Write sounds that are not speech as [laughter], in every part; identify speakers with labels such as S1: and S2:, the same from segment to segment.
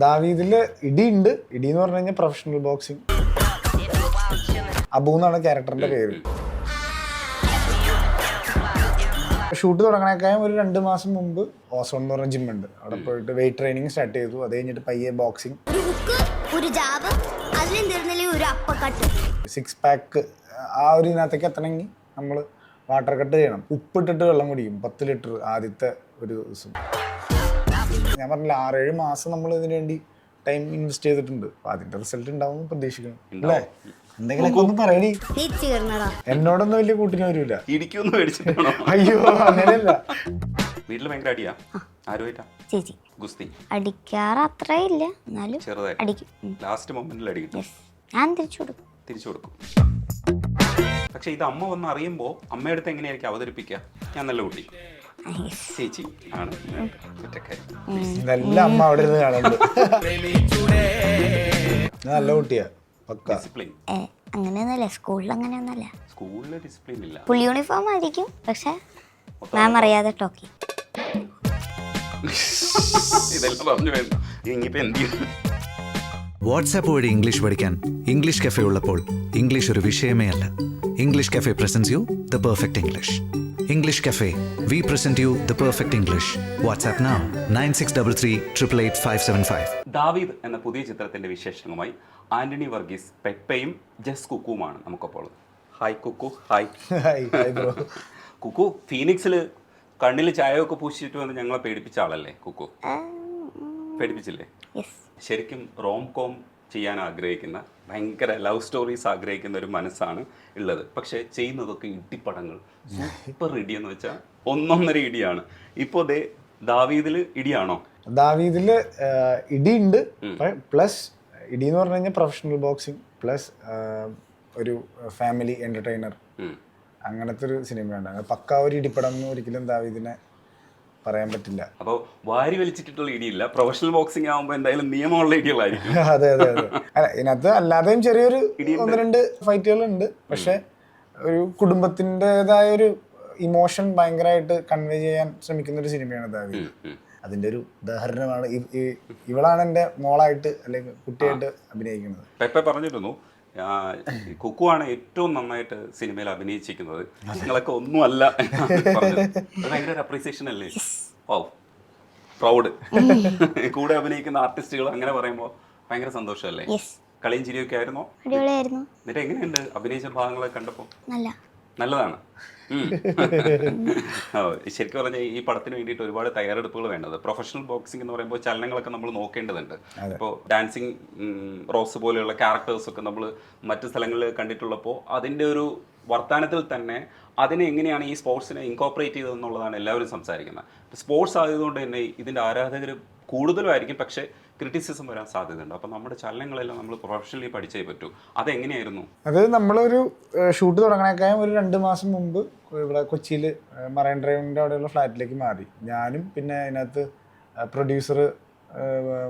S1: ദാവീദിൽ ഉണ്ട്. ഇടി എന്ന് പറഞ്ഞു കഴിഞ്ഞാൽ പ്രൊഫഷണൽ ബോക്സിംഗ് അബു എന്നാണ് ക്യാരക്ടറിന്റെ പേര്. ഷൂട്ട് തുടങ്ങണേക്കാളും ഒരു രണ്ട് മാസം മുമ്പ് ഓസോൺ എന്ന് പറഞ്ഞ ജിം ഉണ്ട്. അവിടെ പോയിട്ട് വെയിറ്റ് ട്രെയിനിങ് സ്റ്റാർട്ട് ചെയ്തു. അത് കഴിഞ്ഞിട്ട് പയ്യെ ബോക്സിംഗ് സിക്സ് പാക്ക് ആ ഒരു ഇതിനകത്തേക്ക് എത്തണമെങ്കിൽ നമ്മൾ വാട്ടർ കട്ട് ചെയ്യണം. ഉപ്പിട്ടിട്ട് വെള്ളം കുടിക്കും. പത്ത് ലിറ്റർ ആദ്യത്തെ ഒരു ദിവസം. ഞാൻ പറഞ്ഞില്ല ആറേഴ് മാസം നമ്മൾ ഇതിനു വേണ്ടി ടൈം ഇൻവെസ്റ്റ് ചെയ്തിട്ടുണ്ട്. അപ്പൊ അതിന്റെ റിസൾട്ട് ഉണ്ടാവും പ്രതീക്ഷിക്കണം അല്ലേ? എന്തെങ്കിലുമൊക്കെ ഒന്ന്
S2: പറയണി
S1: എന്നോടൊന്നും വലിയ കൂട്ടിന് വരൂല.
S3: ഇടിക്കൊന്നും മേടിച്ചിട്ടാണോ?
S1: അയ്യോ അങ്ങനെയല്ല.
S3: വീട്ടിൽ ഭയങ്കര അടിയാ? ആരുമായിട്ടാ?
S2: ചേച്ചി.
S3: ഗുസ്തി.
S2: അടിക്കാറ് അത്രയില്ല. എന്നാലും
S3: ചെറുതായിട്ട്.
S2: അടിക്കും. ഉം.
S3: ലാസ്റ്റ് മൊമെന്റിൽ
S2: ഞാൻ തിരിച്ചു കൊടുക്കും.
S3: തിരിച്ചു കൊടുക്കും. പക്ഷെ ഇത് അമ്മ വന്ന് അറിയുമ്പോൾ അമ്മയടുത്ത് എങ്ങനെയായിരിക്കും അവതരിപ്പിക്കുക? ഞാൻ നല്ല കുട്ടി.
S2: Yes.
S3: ചേച്ചി. ആണ്? കുറ്റക്കാരി
S1: ഇതെല്ലാം അമ്മ അവിടെ ഇരുന്ന് കാണുന്നുണ്ട്. ഞാൻ നല്ല കുട്ടിയാ പക്ക.
S3: ഡിസിപ്ലിൻ
S2: ഏ, അങ്ങനെയൊന്നുമല്ല. സ്കൂളിൽ അങ്ങനെയൊന്നുമല്ല.
S3: സ്കൂളിൽ ഡിസിപ്ലിൻ ഇല്ല.
S2: ഫുൾ യൂണിഫോം ആയിരിക്കും പക്ഷെ മാം അറിയാതെ ടോക്കി
S3: ഇതെല്ലാം പറഞ്ഞു വേണ്ട. ഇനിയിപ്പോ എന്ത് ചെയ്യും?
S4: വാട്സാപ്പ് വഴി ഇംഗ്ലീഷ് പഠിക്കാൻ ഇംഗ്ലീഷ് കഫേ ഉള്ളപ്പോൾ ഇംഗ്ലീഷ് ഒരു വിഷയമേ അല്ല. English cafe presents you the perfect English English cafe we present you the perfect English WhatsApp now nine six double three triple eight five seven five
S3: Daveed എന്ന പുതിയ ചിത്രത്തിന്റെ വിശേഷങ്ങളുമായി ആന്റണി വർഗീസ് പെപ്പയും ജസ് കുക്കുവുമാണ് നമുക്കപ്പോൾ ഹായ് കുക്കു. ഹായ് [laughs] കുക്കു ഫീനിക്സിൽ കണ്ണിൽ ചായയൊക്കെ പൂശിച്ചിട്ട് വന്ന് ഞങ്ങളെ പേടിപ്പിച്ച ആളല്ലേ കുക്കു? പേടിപ്പിച്ചില്ലേ?
S2: യെസ്
S3: ശരിക്കും റോം കോം ചെയ്യാൻ ആഗ്രഹിക്കുന്ന ഭയങ്കര ലവ് സ്റ്റോറീസ് ആഗ്രഹിക്കുന്ന ഒരു മനസ്സാണ് ഉള്ളത്. പക്ഷെ ചെയ്യുന്നതൊക്കെ ഇടിപ്പടങ്ങൾ. സൂപ്പർ ഇടി എന്ന് വെച്ചാൽ ഒന്നൊന്നര ഇടിയാണ്. ഇപ്പോൾ ദേ ദാവീദിൽ ഇടിയാണോ?
S1: ദാവീദിൽ ഇടി ഇടിയുണ്ട്. പ്ലസ് ഇടി എന്ന് പറഞ്ഞു കഴിഞ്ഞാൽ പ്രൊഫഷണൽ ബോക്സിംഗ് പ്ലസ് ഒരു ഫാമിലി എന്റർടൈനർ അങ്ങനത്തെ ഒരു സിനിമയാണ് അത് പക്കാ ഒരു ഇടിപ്പടം ഒരിക്കലും ദാവീദിനെ പറയാൻ പറ്റില്ല.
S3: അപ്പോൾ വാരി വലിച്ചിട്ടുള്ള ഇടിയില്ല. പ്രൊഫഷണൽ ബോക്സിംഗ് ആകുമ്പോൾ എന്തായാലും നിയമമുള്ള ഇടികളായിരിക്കും. [laughs]
S1: അതെ അതെ അതെ. അല്ല ഇതിനകത്ത് അല്ലാതെയും ചെറിയൊരു ഒന്ന് രണ്ട് ഫൈറ്റുകളുണ്ട്. പക്ഷെ ഒരു കുടുംബത്തിന്റെതായ ഒരു ഇമോഷൻ ഭയങ്കരമായിട്ട് കൺവേ ചെയ്യാൻ ശ്രമിക്കുന്ന ഒരു സിനിമയാണ്
S3: ദാവി.
S1: അതിന്റെ ഒരു ഉദാഹരണമാണ് ഇവളാണ് എന്റെ മോളായിട്ട് അല്ലെങ്കിൽ കുട്ടിയായിട്ട് അഭിനയിക്കുന്നത്.
S3: പെപ്പെ പറഞ്ഞിരുന്നു കുക്കുവാണ് ഏറ്റവും നന്നായിട്ട് സിനിമയിൽ അഭിനയിച്ചിരിക്കുന്നത്. നിങ്ങളൊക്കെ ഒന്നുമല്ല. ഭയങ്കര അപ്രീസിയേഷൻ അല്ലേ? ഓ പ്രൗഡ് കൂടെ അഭിനയിക്കുന്ന ആർട്ടിസ്റ്റുകൾ അങ്ങനെ പറയുമ്പോൾ ഭയങ്കര സന്തോഷമല്ലേ? കളിയും ചിരിയൊക്കെ ആയിരുന്നോ? എന്നിട്ട് എങ്ങനെയുണ്ട്? അഭിനയിച്ച ഭാഗങ്ങളൊക്കെ കണ്ടപ്പോൾ
S2: നല്ല.
S3: നല്ലതാണ്. [laughs] ശരിക്കും പറഞ്ഞാൽ ഈ പടത്തിന് വേണ്ടിയിട്ട് ഒരുപാട് തയ്യാറെടുപ്പുകൾ വേണ്ടത്. പ്രൊഫഷണൽ ബോക്സിംഗ് എന്ന് പറയുമ്പോൾ ചലനങ്ങളൊക്കെ നമ്മൾ നോക്കേണ്ടതുണ്ട്. ഇപ്പോൾ ഡാൻസിങ് റോസ് പോലെയുള്ള ക്യാരക്ടേഴ്സ് ഒക്കെ നമ്മൾ മറ്റു സ്ഥലങ്ങളിൽ കണ്ടിട്ടുള്ളപ്പോൾ അതിന്റെ ഒരു വർത്തമാനത്തിൽ തന്നെ അതിനെ എങ്ങനെയാണ് ഈ സ്പോർട്സിനെ ഇൻകോപ്പറേറ്റ് ചെയ്തതെന്നുള്ളതാണ് എല്ലാവരും സംസാരിക്കുന്നത്. സ്പോർട്സ് ആയതുകൊണ്ട് തന്നെ ഇതിന്റെ ആരാധകർ കൂടുതലുമായിരിക്കും. പക്ഷേ ക്രിറ്റിസിസം വരാൻ സാധ്യതയുണ്ട്. അപ്പോൾ നമ്മുടെ ചലനങ്ങളെല്ലാം നമ്മൾ പ്രൊഫഷണലി പഠിച്ചേ പറ്റൂ. അതെങ്ങനെയായിരുന്നു?
S1: അത് നമ്മളൊരു ഷൂട്ട് തുടങ്ങണേക്കാളും ഒരു രണ്ട് മാസം മുമ്പ് ഇവിടെ കൊച്ചിയിൽ മറൈൻ ഡ്രൈവിന്റെ അവിടെയുള്ള ഫ്ലാറ്റിലേക്ക് മാറി. ഞാനും പിന്നെ അതിനകത്ത് പ്രൊഡ്യൂസർ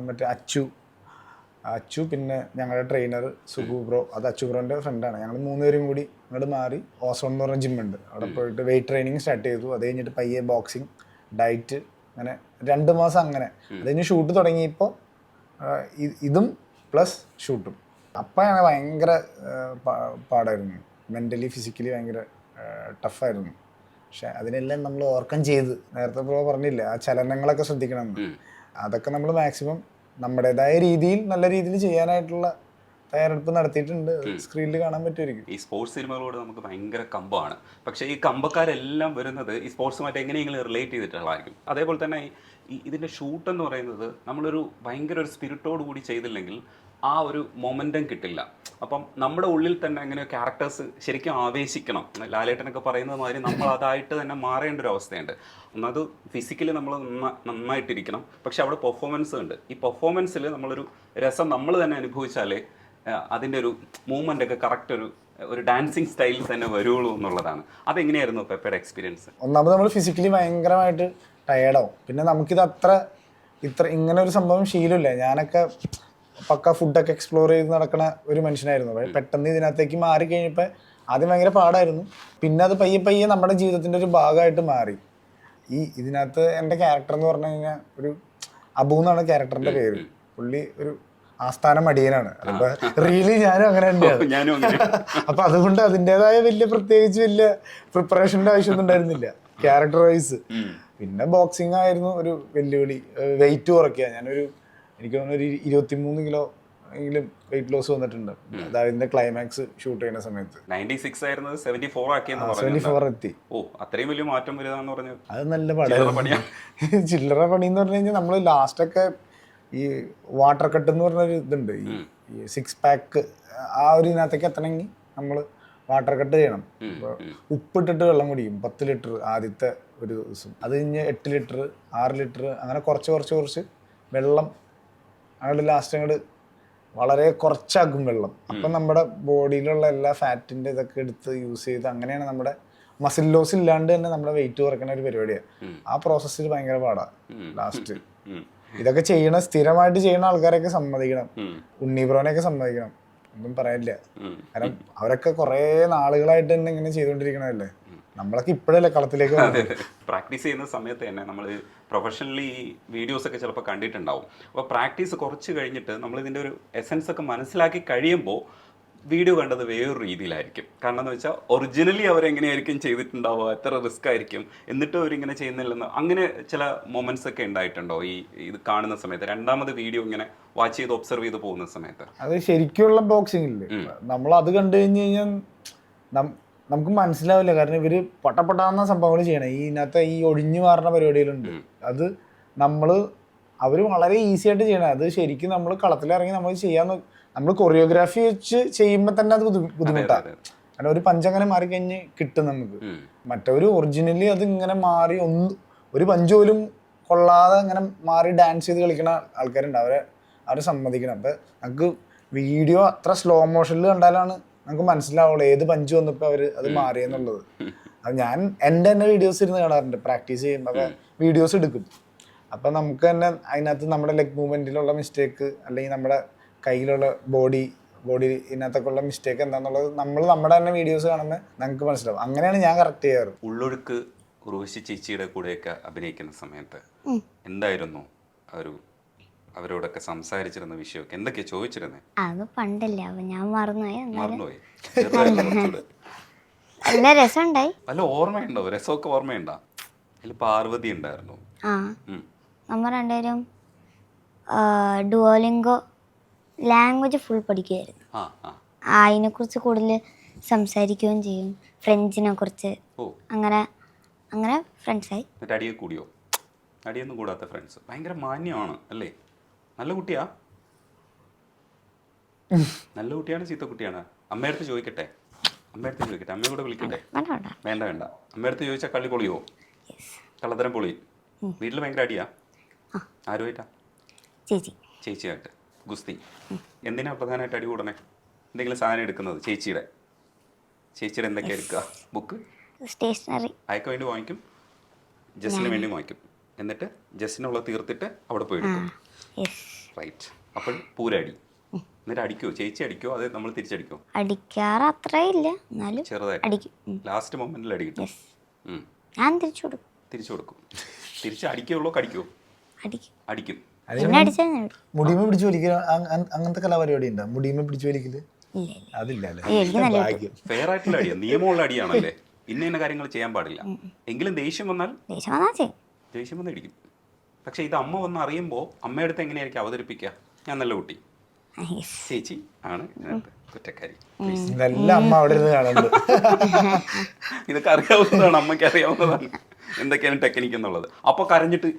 S1: മറ്റേ അച്ചു അച്ചു പിന്നെ ഞങ്ങളുടെ ട്രെയിനർ സുഗു ബ്രോ അത് അച്ചു ബ്രോന്റെ ഫ്രണ്ടാണ് ഞങ്ങൾ മൂന്നുപേരും കൂടി ഇങ്ങോട്ട് മാറി. ഓസോൺ എന്ന് പറഞ്ഞ ജിമ്മുണ്ട് അവിടെ പോയിട്ട് വെയിറ്റ് ട്രെയിനിങ് സ്റ്റാർട്ട് ചെയ്തു. അത് കഴിഞ്ഞിട്ട് പയ്യെ ബോക്സിങ് ഡയറ്റ് അങ്ങനെ രണ്ട് മാസം അങ്ങനെ. അത് കഴിഞ്ഞ് ഷൂട്ട് തുടങ്ങിയപ്പോൾ ഇതും പ്ലസ് ഷൂട്ടും. അപ്പോഴാണ് ഭയങ്കര പാടായിരുന്നു. മെന്റലി ഫിസിക്കലി ഭയങ്കര ടഫായിരുന്നു പക്ഷെ അതിനെല്ലാം നമ്മൾ ഓർക്കം ചെയ്ത് നേരത്തെ പ്രോ പറഞ്ഞില്ല ആ ചലനങ്ങളൊക്കെ ശ്രദ്ധിക്കണം. അതൊക്കെ നമ്മൾ മാക്സിമം നമ്മുടേതായ രീതിയിൽ നല്ല രീതിയിൽ ചെയ്യാനായിട്ടുള്ള തയ്യാറെടുപ്പ് നടത്തിയിട്ടുണ്ട്. സ്ക്രീനിൽ കാണാൻ പറ്റുമായിരിക്കും.
S3: ഈ സ്പോർട്സ് സിനിമകളോട് നമുക്ക് ഭയങ്കര കമ്പമാണ്. പക്ഷേ ഈ കമ്പക്കാരെല്ലാം വരുന്നത് ഈ സ്പോർട്സുമായിട്ട് എങ്ങനെയെങ്കിലും റിലേറ്റ് ചെയ്തിട്ടുള്ളതായിരിക്കും. അതേപോലെ തന്നെ ഈ ഇതിന്റെ ഷൂട്ട് എന്ന് പറയുന്നത് നമ്മളൊരു ഭയങ്കര ഒരു സ്പിരിറ്റോട് കൂടി ചെയ്തില്ലെങ്കിൽ ആ ഒരു മൊമെന്റം കിട്ടില്ല. അപ്പം നമ്മുടെ ഉള്ളിൽ തന്നെ അങ്ങനെ ക്യാരക്ടേഴ്സ് ശരിക്കും ആവേശിക്കണം. ലാലേട്ടനൊക്കെ പറയുന്നത് മാതിരി നമ്മൾ അതായിട്ട് തന്നെ മാറേണ്ട ഒരു അവസ്ഥയുണ്ട്. ഒന്നത് ഫിസിക്കലി നമ്മൾ നന്ന- നന്നായിട്ടിരിക്കണം. പക്ഷെ അവിടെ പെർഫോമൻസ് ഉണ്ട്. ഈ പെർഫോമൻസിൽ നമ്മളൊരു രസം നമ്മൾ തന്നെ അനുഭവിച്ചാലേ അതിന്റെ ഒരു മൂവ്മെന്റ് ഒക്കെ കറക്റ്റ് ഒരു ഒരു ഡാൻസിങ് സ്റ്റൈലിൽ തന്നെ വരുള്ളൂ എന്നുള്ളതാണ്. അതെങ്ങനെയായിരുന്നു പെപ്പയുടെ എക്സ്പീരിയൻസ്
S1: ഒന്നാമത് നമ്മൾ ഫിസിക്കലി ഭയങ്കരമായിട്ട് ടയേർഡാവും പിന്നെ നമുക്കിത് അത്ര ഇത്ര ഇങ്ങനെ ഒരു സംഭവം ശീലമില്ല. ഞാനൊക്കെ പക്ക ഫുഡൊക്കെ എക്സ്പ്ലോർ ചെയ്ത് നടക്കുന്ന ഒരു മനുഷ്യനായിരുന്നു. പെട്ടെന്ന് ഇതിനകത്തേക്ക് മാറി കഴിഞ്ഞപ്പോൾ ആദ്യം ഭയങ്കര പാടായിരുന്നു. പിന്നെ അത് പയ്യെ പയ്യെ നമ്മുടെ ജീവിതത്തിന്റെ ഒരു ഭാഗമായിട്ട് മാറി. ഈ ഇതിനകത്ത് എന്റെ ക്യാരക്ടർ എന്ന് പറഞ്ഞു കഴിഞ്ഞാൽ ഒരു അബു എന്നാണ് ക്യാരക്ടറിന്റെ പേര്. പുള്ളി ഒരു ആസ്ഥാന മടിയനാണ് അപ്പൊ റീലി ഞാനും അങ്ങനെ. തന്നെയാണ് [laughs] അപ്പൊ അതുകൊണ്ട് അതിന്റെതായ വലിയ പ്രത്യേകിച്ച് വലിയ പ്രിപ്പറേഷന്റെ ആവശ്യമൊന്നും ഉണ്ടായിരുന്നില്ല. Character wise. പിന്നെ ബോക്സിംഗ് ആയിരുന്നു ഒരു വെല്ലുവിളി. വെയിറ്റ് കുറയ്ക്കുക. ഞാനൊരു എനിക്ക് തോന്നുന്നു ഒരു ഇരുപത്തിമൂന്ന് കിലോ എങ്കിലും വെയിറ്റ് ലോസ് വന്നിട്ടുണ്ട്. അതായത് ക്ലൈമാക്സ് ഷൂട്ട് ചെയ്യുന്ന സമയത്ത്.
S3: നയന്റി സിക്സ് ആയിരുന്നത് സെവന്റി ഫോർ ആക്കിയെന്ന്
S1: സെവന്റി
S3: പറഞ്ഞു
S1: ഫോർ എത്തി.
S3: ഓ അത്രയും വലിയ മാറ്റം പറഞ്ഞു.
S1: അത് നല്ല
S3: ചില്ലറ [laughs]
S1: ചില്ലറ പണി എന്ന് പറഞ്ഞു കഴിഞ്ഞാൽ നമ്മൾ ലാസ്റ്റൊക്കെ ഈ വാട്ടർ കട്ട് എന്ന് പറഞ്ഞൊരു ഇതുണ്ട്. ഈ സിക്സ് പാക്ക് ആ ഒരു ഇതിനകത്തേക്ക് എത്തണമെങ്കിൽ നമ്മൾ വാട്ടർ കട്ട് ചെയ്യണം. ഉപ്പിട്ടിട്ട് വെള്ളം കുടിക്കും. പത്ത് ലിറ്റർ ആദ്യത്തെ ഒരു ദിവസം. അത് കഴിഞ്ഞ് എട്ട് ലിറ്റർ ആറ് ലിറ്റർ അങ്ങനെ കുറച്ച് കുറച്ച് കുറച്ച് വെള്ളം അങ്ങോട്ട് ലാസ്റ്റ് അങ്ങോട്ട് വളരെ കുറച്ചാക്കും വെള്ളം. അപ്പം നമ്മുടെ ബോഡിയിലുള്ള എല്ലാ ഫാറ്റിന്റെ ഇതൊക്കെ എടുത്ത് യൂസ് ചെയ്ത് അങ്ങനെയാണ് നമ്മുടെ മസിൽ ലോസ് ഇല്ലാണ്ട് തന്നെ നമ്മുടെ വെയിറ്റ് കുറയ്ക്കുന്ന ഒരു പരിപാടിയാണ്. ആ പ്രോസസ്സിൽ ഭയങ്കര പാടാണ് ലാസ്റ്റ് ഇതൊക്കെ ചെയ്യണ സ്ഥിരമായിട്ട് ചെയ്യുന്ന ആൾക്കാരെയൊക്കെ സമ്മതിക്കണം. ഉണ്ണിബ്രോനെയൊക്കെ സമ്മതിക്കണം. ഒന്നും പറയാനില്ല. കാരണം അവരൊക്കെ കുറെ നാളുകളായിട്ട് തന്നെ ഇങ്ങനെ ചെയ്തുകൊണ്ടിരിക്കണതല്ലേ? നമ്മളൊക്കെ ഇപ്പോഴല്ലേ കളത്തിലേക്ക്
S3: പ്രാക്ടീസ് ചെയ്യുന്ന സമയത്ത് തന്നെ നമ്മൾ പ്രൊഫഷണലി വീഡിയോസ് ഒക്കെ ചിലപ്പോൾ കണ്ടിട്ടുണ്ടാവും. അപ്പോൾ പ്രാക്ടീസ് കുറച്ച് കഴിഞ്ഞിട്ട് നമ്മൾ ഇതിന്റെ ഒരു എസൻസ് ഒക്കെ മനസ്സിലാക്കി കഴിയുമ്പോൾ വീഡിയോ കണ്ടത് വേറൊരു രീതിയിലായിരിക്കും. കാരണം എന്ന് വെച്ചാൽ ഒറിജിനലി അവരെങ്ങനെയായിരിക്കും ചെയ്തിട്ടുണ്ടാവുക എത്ര റിസ്ക് ആയിരിക്കും എന്നിട്ടും അവരിങ്ങനെ ചെയ്യുന്നില്ലെന്ന് അങ്ങനെ ചില മൊമെന്റ്സ് ഒക്കെ ഉണ്ടായിട്ടുണ്ടോ? ഈ ഇത് കാണുന്ന സമയത്ത് രണ്ടാമത് വീഡിയോ ഇങ്ങനെ വാച്ച് ചെയ്ത് ഒബ്സർവ് ചെയ്ത് പോകുന്ന സമയത്ത്.
S1: അത് ശരിക്കുള്ള ബോക്സിംഗ് ഇല്ലേ? നമ്മൾ അത് കണ്ടു കഴിഞ്ഞ് കഴിഞ്ഞാൽ നമുക്ക് മനസ്സിലാവില്ല. കാരണം ഇവർ പട്ടപ്പെട്ടാന്ന സംഭവങ്ങൾ ചെയ്യണം. ഈ ഇതിനകത്ത് ഈ ഒഴിഞ്ഞു മാറുന്ന പരിപാടികളുണ്ട്. അത് നമ്മൾ അവർ വളരെ ഈസി ആയിട്ട് ചെയ്യണം. അത് ശരിക്കും നമ്മൾ കളത്തിലിറങ്ങി നമ്മൾ ചെയ്യാൻ നമ്മൾ കൊറിയോഗ്രാഫി വെച്ച് ചെയ്യുമ്പോൾ തന്നെ അത് ബുദ്ധി- ബുദ്ധിമുട്ടാണ്
S3: അല്ല
S1: കാരണം ഒരു പഞ്ചങ്ങനെ മാറിക്കഴിഞ്ഞ് കിട്ടും നമുക്ക്. മറ്റൊരു ഒറിജിനലി അത് ഇങ്ങനെ മാറി ഒന്ന് ഒരു പഞ്ചോലും കൊള്ളാതെ ഇങ്ങനെ മാറി ഡാൻസ് ചെയ്ത് കളിക്കുന്ന ആൾക്കാരുണ്ട്. അവരെ അവരെ സമ്മതിക്കണം. അപ്പം നമുക്ക് വീഡിയോ അത്ര സ്ലോ മോഷനിൽ കണ്ടാലാണ് നമുക്ക് മനസ്സിലാവുള്ളൂ ഏത് പഞ്ച് വന്നപ്പോൾ അവർ അത് മാറിയെന്നുള്ളത്. അത് ഞാൻ എന്റെ തന്നെ വീഡിയോസ് ഇരുന്ന് കാണാറുണ്ട്. പ്രാക്ടീസ് ചെയ്യുമ്പോൾ അപ്പം വീഡിയോസ് എടുക്കും. അപ്പം നമുക്ക് തന്നെ അതിനകത്ത് നമ്മുടെ ലെഗ് മൂവ്മെന്റിലുള്ള മിസ്റ്റേക്ക് അല്ലെങ്കിൽ നമ്മുടെ കയ്യിലുള്ള ബോഡി ബോഡി ഇതിനകത്തൊക്കെയുള്ള മിസ്റ്റേക്ക് എന്താണെന്നുള്ളത് നമ്മൾ നമ്മുടെ തന്നെ വീഡിയോസ് കാണുമ്പോൾ നമുക്ക് മനസ്സിലാവും. അങ്ങനെയാണ് ഞാൻ കറക്റ്റ് ചെയ്യാറ്.
S3: ഉള്ളൊഴുക്ക് ഉർവശി ചേച്ചിയുടെ കൂടെയൊക്കെ അഭിനയിക്കുന്ന സമയത്ത് എന്തായിരുന്നു ഒരു അവരോടൊക്കെ സംസാരിച്ചിരുന്ന വിഷയമൊക്കെ? എന്തൊക്കെയാ ചോദിച്ചിരുന്നേ?
S2: അത് പണ്ടല്ല. അപ്പൊ ഞാൻ മറന്നുപോയി
S3: മറന്നുപോയി.
S2: നല്ല രസമുണ്ടായി.
S3: വല്ല ഓർമ്മയുണ്ടോ? രസമൊക്കെ ഓർമ്മയുണ്ടോ? അതിൽ പാർവതി ഉണ്ടായിരുന്നു.
S2: ആ.
S3: നമ്മ
S2: നമ്മൾ രണ്ടുപേരും ഡുവോലിംഗോ ലാംഗ്വേജ് ഫുൾ പഠിക്കുമായിരുന്നു
S3: ആ ആ.
S2: അതിനെക്കുറിച്ച് കൂടുതൽ സംസാരിക്കുകയും ചെയ്യും. ഫ്രഞ്ചിനെ കുറിച്ച്
S3: ഓ.
S2: അങ്ങനെ അങ്ങനെ ഫ്രണ്ട്സായി.
S3: എന്നിട്ട് അടിയെ കൂടിയോ? അടിയൊന്നും കൂടാത്ത ഫ്രണ്ട്സ്. ഭയങ്കര മാന്യമാണ് അല്ലേ? നല്ല കുട്ടിയാ? നല്ല കുട്ടിയാണ് ചീത്ത കുട്ടിയാണ്? അമ്മയടുത്ത് ചോദിക്കട്ടെ? അമ്മയടുത്ത് ചോദിക്കട്ടെ? അമ്മയെ കൂടെ വിളിക്കട്ടെ?
S2: വേണ്ട വേണ്ട
S3: വേണ്ട. വേണ്ട അമ്മയടുത്ത് ചോദിച്ചാൽ കള്ളി പൊളിയോ? കള്ളത്തരം പൊളി. വീട്ടിൽ ഭയങ്കര അടിയാ? ആരുമായിട്ടാ?
S2: ചേച്ചി.
S3: ചേച്ചിയായിട്ട്. ഗുസ്തി. എന്തിനാ പ്രധാനമായിട്ട് അടി കൂടണേ? എന്തെങ്കിലും സാധനം എടുക്കുന്നത് ചേച്ചിയുടെ? ചേച്ചിയുടെ എന്തൊക്കെയാ എടുക്കുക? ബുക്ക്
S2: സ്റ്റേഷനറി
S3: അയക്ക് വേണ്ടി വാങ്ങിക്കും. ജസ്റ്റിന് വേണ്ടി വാങ്ങിക്കും. എന്നിട്ട് ജസ്റ്റിനുള്ള തീർത്തിട്ട് അവിടെ പോയി എടുക്കും. റൈറ്റ് അപ്പോൾ പൂരടി. എന്നിട്ട് അടിക്കോ ചേച്ചി അടിക്കോ അത് നമ്മൾ തിരിച്ചടിക്കോ
S2: അടിക്കാറ് അത്രയില്ല എന്നാലും
S3: ചെറുതായിട്ട്.
S2: അടിക്കും.
S3: ലാസ്റ്റ് മൊമെന്റിൽ അടി കിട്ടും.
S2: ഞാൻ തിരിച്ചു കൊടുക്കും.
S3: തിരിച്ചു കൊടുക്കും. തിരിച്ച് അടിക്കുള്ളൂ കടിക്കോ
S2: അടിക്കും.
S3: അടിക്കും.
S1: മുടിമ പിടിച്ചു വലിക്കൽ അങ്ങനത്തെ കലാപരിപാടി ഉണ്ടോ മുടിമ പിടിച്ചു
S2: വലിക്കൽ?
S1: അതില്ല ഭാഗ്യം.
S3: ഫെയർ ആയിട്ടുള്ള അടിയാണ് നിയമമുള്ള അടിയാണല്ലേ? ഇന്ന ഇന്ന കാര്യങ്ങൾ ചെയ്യാൻ പാടില്ല. എങ്കിലും ദേഷ്യം വന്നാൽ?
S2: ദേഷ്യം വന്നാൽ
S3: ഇടിക്കും. പക്ഷേ ഇത് അമ്മ വന്ന് അറിയുമ്പോൾ അമ്മയടുത്ത് എങ്ങനെയായിരിക്കും അവതരിപ്പിക്കുക? ഞാൻ നല്ല കുട്ടി. ചേച്ചി ആണ് കുറ്റക്കാരി.
S1: അമ്മ അവിടെ ഇരുന്ന്
S3: ഇതൊക്കെ അറിയാവുന്നതാണ് അമ്മയ്ക്ക് അറിയാവുന്നതാണ്. എന്തൊക്കെയാണ് ടെക്നിക്ക് എന്നുള്ളത്. അപ്പൊ കരഞ്ഞിട്ട്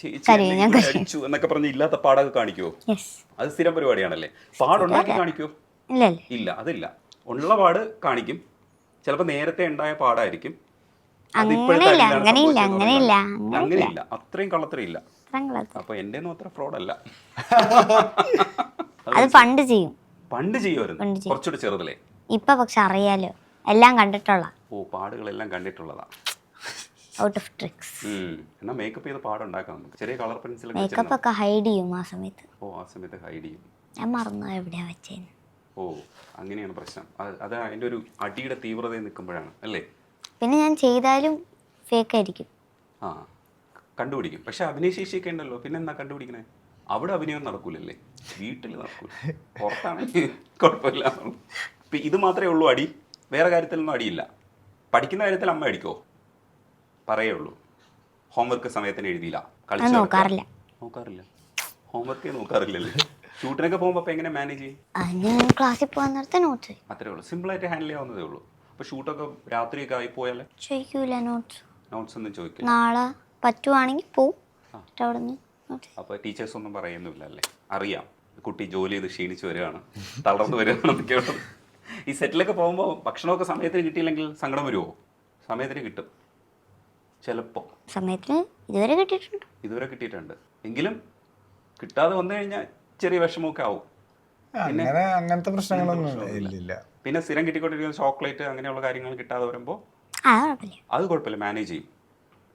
S3: ചേച്ചി എന്നൊക്കെ പറഞ്ഞ് ഇല്ലാത്ത പാടൊക്കെ കാണിക്കുവോ?
S2: യെസ്
S3: അത് സ്ഥിരം പരിപാടിയാണല്ലേ പാടുണ്ടാക്കി കാണിക്കുവോ?
S2: ഇല്ല
S3: അതില്ല. ഉള്ള പാട് കാണിക്കും. ചിലപ്പോൾ നേരത്തെ ഉണ്ടായ പാടായിരിക്കും.
S2: അങ്ങനെയില്ല, അങ്ങനെയില്ല, അങ്ങനെയില്ല.
S3: അങ്ങനെയില്ല. അത്രയും കള്ളത്തരയില്ല. അപ്പൊ എന്റെ അത്ര ഫ്രോഡല്ല. [laughs]
S2: അത് പണ്ട് ചെയ്യും.
S3: പണ്ട് ചെയ്യുമായിരുന്നു. കുറച്ചുകൂടി ചെറുതല്ലേ
S2: ഇപ്പൊ പക്ഷെ അറിയാലോ. എല്ലാം കണ്ടിട്ടുള്ള
S3: ഓ പാടുകളെല്ലാം കണ്ടിട്ടുള്ളതാ.
S2: Out of tricks.
S3: എന്നാ മേക്കപ്പ് ചെയ്ത് പാടുണ്ടാക്കാം നമുക്ക്. ചെറിയ കളർ പെൻസിൽ
S2: മേക്കപ്പ് ഒക്കെ ഹൈഡ് ചെയ്യും ആ സമയത്ത്.
S3: ഓ ആ സമയത്ത് ഹൈഡ് ചെയ്യും.
S2: ഞാൻ മറന്നു എവിടെയാ വെച്ചേന്ന്?
S3: ഓ അങ്ങനെയാണ് പ്രശ്നം. അത് അതിന്റെ ഒരു അടിയുടെ തീവ്രതയിൽ നിൽക്കുമ്പോഴാണ് അല്ലേ?
S2: പിന്നെ ഞാൻ ചെയ്താലും ഫേക്ക് ആയിരിക്കും.
S3: ആ കണ്ടുപിടിക്കും. പക്ഷെ അഭിനയശേഷിയൊക്കെ ഉണ്ടല്ലോ. പിന്നെ എന്നാ കണ്ടുപിടിക്കണേ? അവിടെ അഭിനയം നടക്കൂലല്ലേ? വീട്ടിൽ നടക്കൂല. പുറത്താണെങ്കിൽ [laughs] കുഴപ്പമില്ല. ഇത് മാത്രമേ ഉള്ളൂ അടി. വേറെ കാര്യത്തിലൊന്നും അടിയില്ല. പഠിക്കുന്ന കാര്യത്തിൽ അമ്മ അടിക്കോ പറയേ ഉള്ളൂ ഹോംവർക്ക് സമയത്തിന് എഴുതിയില്ല. കളിച്ചു
S2: നോക്കാറില്ല.
S3: നോക്കാറില്ല. ഹോംവർക്കേ നോക്കാറില്ലല്ലേ. ഷൂട്ടിനൊക്കെ പോകുമ്പോൾ എങ്ങനെ മാനേജ് ചെയ്യും?
S2: ക്ലാസ്സിൽ പോകാൻ നേരത്തെ നോട്ട്സ്
S3: അത്രേ ഉള്ളൂ. സിമ്പിൾ ആയിട്ട് ഹാൻഡിൽ ചെയ്യാവുന്നതേ ഉള്ളൂ. അപ്പോൾ ഷൂട്ടൊക്കെ രാത്രിയൊക്കെ പോയാലേ?
S2: ചോദിക്കൂല നോട്ട്സ്
S3: നോട്ട്സ് ഒന്നും ചോദിക്കില്ല.
S2: നാളെ പറ്റുവാണെങ്കിൽ പോവും. അവിടെ
S3: അപ്പോൾ ടീച്ചേഴ്സ് ഒന്നും പറയുന്നില്ല അല്ലേ? അറിയാം. കുട്ടി ജോലി ചെയ്ത് ക്ഷീണിച്ച് വരികയാണ്. തളർന്നു വരികയാണെന്നൊക്കെ ഈ സെറ്റിലൊക്കെ പോകുമ്പോൾ ഭക്ഷണമൊക്കെ സമയത്തിന് കിട്ടിയില്ലെങ്കിൽ സങ്കടം വരുമോ സമയത്തിന് കിട്ടും. ചിലപ്പോൾ
S2: സമയത്തിന് ഇതുവരെ കിട്ടിയിട്ടുണ്ട്.
S3: ഇതുവരെ കിട്ടിയിട്ടുണ്ട്. എങ്കിലും കിട്ടാതെ വന്നു കഴിഞ്ഞാൽ ചെറിയ വിഷമമൊക്കെ ആവും.
S1: അങ്ങനെ അങ്ങനത്തെ പ്രശ്നങ്ങളൊന്നും ഇല്ല
S3: പിന്നെ സ്ഥിരം കിട്ടിക്കൊണ്ടിരിക്കുന്ന ചോക്ലേറ്റ് അങ്ങനെയുള്ള കാര്യങ്ങൾ കിട്ടാതെ വരുമ്പോൾ
S2: ആ കുഴപ്പമില്ല.
S3: അത് കുഴപ്പമില്ല മാനേജ് ചെയ്യും.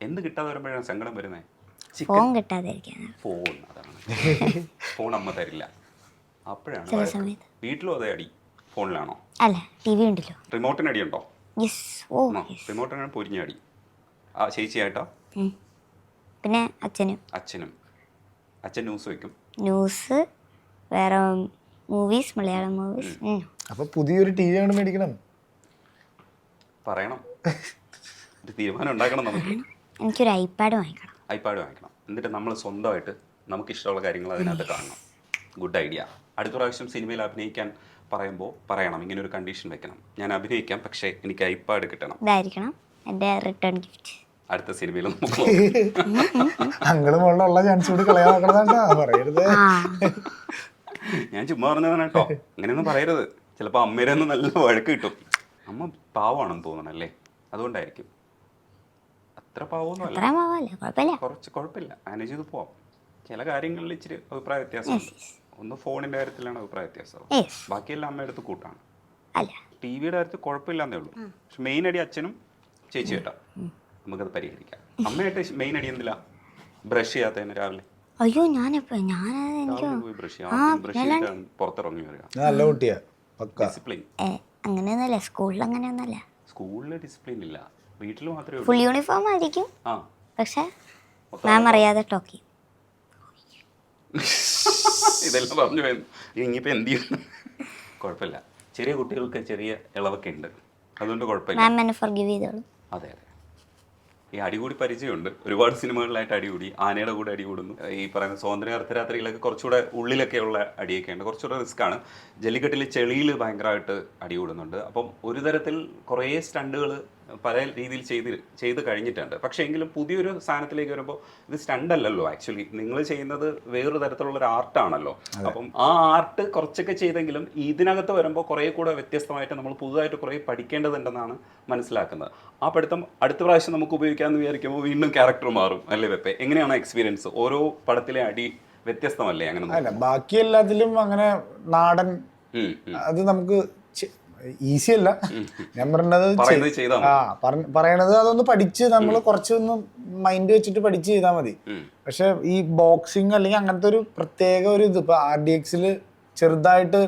S3: എന്ത് കിട്ടാതെ വരുമ്പോഴാണ് സങ്കടം വരുന്നത്
S2: ഫോൺ കിട്ടാതിരിക്കാനാണ്
S3: ഫോൺ അതാണ്. ഫോൺ അമ്മ തരില്ല. അപ്പോഴാണ്
S2: ചില. സമയത്ത്.
S3: വീട്ടിലും അതേ അടി ഫോണിലാണോ?
S2: അല്ല ടി വി ഉണ്ടല്ലോ.
S3: റിമോട്ടിന് അടിയുണ്ടോ?
S2: യെസ് ഓ
S3: റിമോട്ടിനാണ് പൊരിഞ്ഞ അടി. ചേച്ചിയായിട്ടോ.
S2: പിന്നെ അച്ഛനും.
S3: അച്ഛനും. അച്ഛൻ ന്യൂസ് വെക്കും.
S2: ന്യൂസ് വേറെ മൂവീസ് മലയാളം മൂവീസ്
S1: അപ്പൊ പുതിയൊരു ടി വി അങ്ങോട്ട് മേടിക്കണം.
S3: പറയണം. ഒരു തീരുമാനം ഉണ്ടാക്കണം നമുക്ക്.
S2: എനിക്കൊരു ഐപാഡ് വാങ്ങിക്കണം.
S3: ഐപാഡ് വാങ്ങിക്കണം. എന്നിട്ട് നമ്മൾ സ്വന്തമായിട്ട് നമുക്ക് ഇഷ്ടമുള്ള കാര്യങ്ങൾ അതിനകത്ത് കാണണം. ഗുഡ് ഐഡിയ അടുത്ത പ്രാവശ്യം സിനിമയിൽ അഭിനയിക്കാൻ പറയുമ്പോൾ പറയണം. ഇങ്ങനെ ഒരു കണ്ടീഷൻ വെക്കണം. ഞാൻ അഭിനയിക്കാം പക്ഷേ എനിക്ക് ഐപാഡ് കിട്ടണം.
S2: ഇതായിരിക്കണം എന്റെ റിട്ടേൺ ഗിഫ്റ്റ്
S3: അടുത്ത സിനിമയിൽ നമുക്ക്.
S1: അങ്ങൾ മുകളിലുള്ള ചാൻസ് കൂടി കളയാൻ നോക്കണതാണ്ടാ പറയരുത്.
S3: ഞാൻ ചുമ്മാ പറഞ്ഞതാണ് കേട്ടോ. അങ്ങനെയൊന്നും പറയരുത്. ചിലപ്പോൾ അമ്മയുടെ നിന്ന് നല്ല വഴക്ക് കിട്ടും. അമ്മ പാവാണെന്ന് തോന്നണം അല്ലേ? അതുകൊണ്ടായിരിക്കും. അത്ര പാവമൊന്നുമല്ല കുറച്ച് കുഴപ്പമില്ല. മാനേജ് ചെയ്ത് പോവാം. ചില കാര്യങ്ങളിൽ ഇച്ചിരി അഭിപ്രായ വ്യത്യാസം ഒന്ന് ഫോണിന്റെ കാര്യത്തിലാണ് അഭിപ്രായ വ്യത്യാസം.
S2: യെസ്
S3: ബാക്കിയെല്ലാം അമ്മയുടെ അടുത്ത് കൂട്ടാണ്.
S2: അല്ല.
S3: ടി വിയുടെ കാര്യത്തിൽ കുഴപ്പമില്ലാന്നേ ഉള്ളൂ. പക്ഷെ മെയിൻ അടി അച്ഛനും ചേച്ചി കേട്ടോ നമുക്കത് പരിഹരിക്കാം. അമ്മയായിട്ട് മെയിൻ അടി എന്തില്ല ബ്രഷ് ചെയ്യാത്തതിന് രാവിലെ.
S2: അയ്യോ ഞാൻ ഞാൻ എനിക്ക്
S3: രാവിലെ പോയി ബ്രഷ്
S2: ആ,
S3: ചെയ്യാം ബ്രഷ്. ചെയ്തിട്ടാണ് പുറത്തിറങ്ങി വരിക.
S1: നല്ല കുട്ടിയാ പക്ക.
S3: ഡിസിപ്ലിൻ
S2: ഏ, അങ്ങനെയൊന്നുമല്ല സ്കൂളിൽ അങ്ങനെയൊന്നുമല്ല.
S3: സ്കൂളിൽ ഡിസിപ്ലിൻ ഇല്ല. വീട്ടിൽ മാത്രമേ
S2: ഫുൾ യൂണിഫോം ആയിരിക്കും.
S3: ആ.
S2: പക്ഷെ മാം അറിയാതെ ടോക്ക് ചെയ്യും.
S3: ഇതെല്ലാം പറഞ്ഞു പോയിരുന്നു ഇനിയിപ്പോൾ എന്ത് ചെയ്യും? കുഴപ്പമില്ല. ചെറിയ കുട്ടികൾക്ക് ചെറിയ ഇളവൊക്കെ ഉണ്ട്. അതുകൊണ്ട് കുഴപ്പമില്ല.
S2: മാം എന്നെ ഫോർഗീവ് ചെയ്തോളൂ.
S3: അതെ അതെ. ഈ അടികൂടി പരിചയമുണ്ട്. ഒരുപാട് സിനിമകളിലായിട്ട് അടികൂടി. ആനയുടെ കൂടെ അടികൂടുന്നു. ഈ പറയുന്ന സ്വാതന്ത്ര്യ അർദ്ധരാത്രിയിലൊക്കെ കുറച്ചുകൂടെ ഉള്ളിലൊക്കെയുള്ള അടിയൊക്കെ ഉണ്ട്. കുറച്ചുകൂടെ റിസ്ക് ആണ്. ജല്ലിക്കെട്ടിൽ ചെളിയിൽ ഭയങ്കരമായിട്ട് അടികൂടുന്നുണ്ട്. അപ്പം ഒരു തരത്തിൽ കുറേ സ്റ്റണ്ടുകൾ പല രീതിയിൽ ചെയ്ത് ചെയ്ത് കഴിഞ്ഞിട്ടുണ്ട്. പക്ഷേ എങ്കിലും പുതിയൊരു സാധനത്തിലേക്ക് വരുമ്പോൾ ഇത് സ്റ്റണ്ട് അല്ലല്ലോ ആക്ച്വലി. നിങ്ങൾ ചെയ്യുന്നത് വേറൊരു തരത്തിലുള്ള ഒരു ആർട്ടാണല്ലോ അപ്പം ആ ആർട്ട് കുറച്ചൊക്കെ ചെയ്തെങ്കിലും ഇതിനകത്ത് വരുമ്പോൾ കുറേ കൂടെ വ്യത്യസ്തമായിട്ട് നമ്മൾ പുതുതായിട്ട് കുറേ പഠിക്കേണ്ടതുണ്ടെന്നാണ് മനസ്സിലാക്കുന്നത്. ആ പഠിത്തം അടുത്ത പ്രാവശ്യം നമുക്ക് ഉപയോഗിക്കാമെന്ന് വിചാരിക്കുമ്പോൾ വീണ്ടും ക്യാരക്ടർ മാറും അല്ലേ വെപ്പെ? എങ്ങനെയാണ് എക്സ്പീരിയൻസ് ഓരോ പടത്തിലെ അടി വ്യത്യസ്തമല്ലേ അങ്ങനെ
S1: അല്ല ബാക്കി എല്ലാത്തിലും അങ്ങനെ നാടൻ. അത് നമുക്ക് ഈസി അല്ല ഞാൻ പറഞ്ഞത് ആ പറയണത് അതൊന്ന് പഠിച്ച് നമ്മൾ കുറച്ചൊന്ന് മൈൻഡ് വെച്ചിട്ട് പഠിച്ച് ചെയ്താൽ മതി. പക്ഷെ ഈ ബോക്സിങ് അല്ലെങ്കിൽ അങ്ങനത്തെ ഒരു പ്രത്യേക ഒരു ഇത് ഇപ്പൊ ആർ ഡി എക്സിൽ ചെറുതായിട്ട്